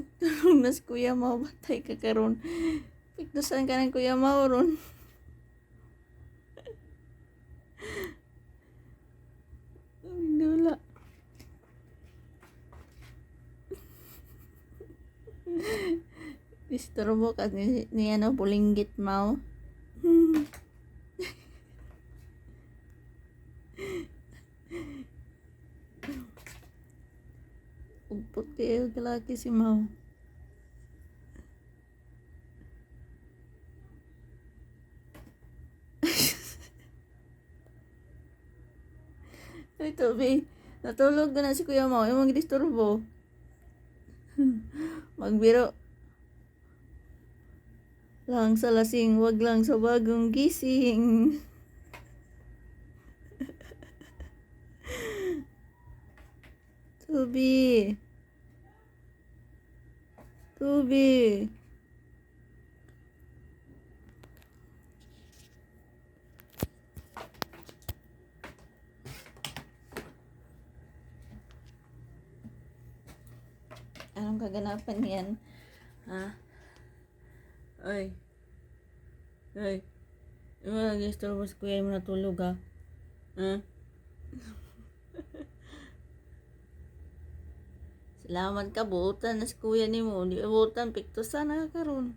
Tulog na Kuya Mau, batay ka karon. Piktusan ka ng Kuya Mau ron. Dula. Disturbo ka ni, ni ano, bulinggit Mau. Upot kayo kalaki si Mau. Ay, Toby. Natulog na si Kuya Mau. Yung mga disturbo. Magbiro. Lang sa lasing, wag lang sa bagong gising. Toby. Toby. Anong kaganapan niyan? Ha? Ay. Ay. Yung mga gusto mo si kuya mo natulog ha? Ha? Salamat ka, buutan na kuya ni mo. Di buutan, pikto sana ka karon.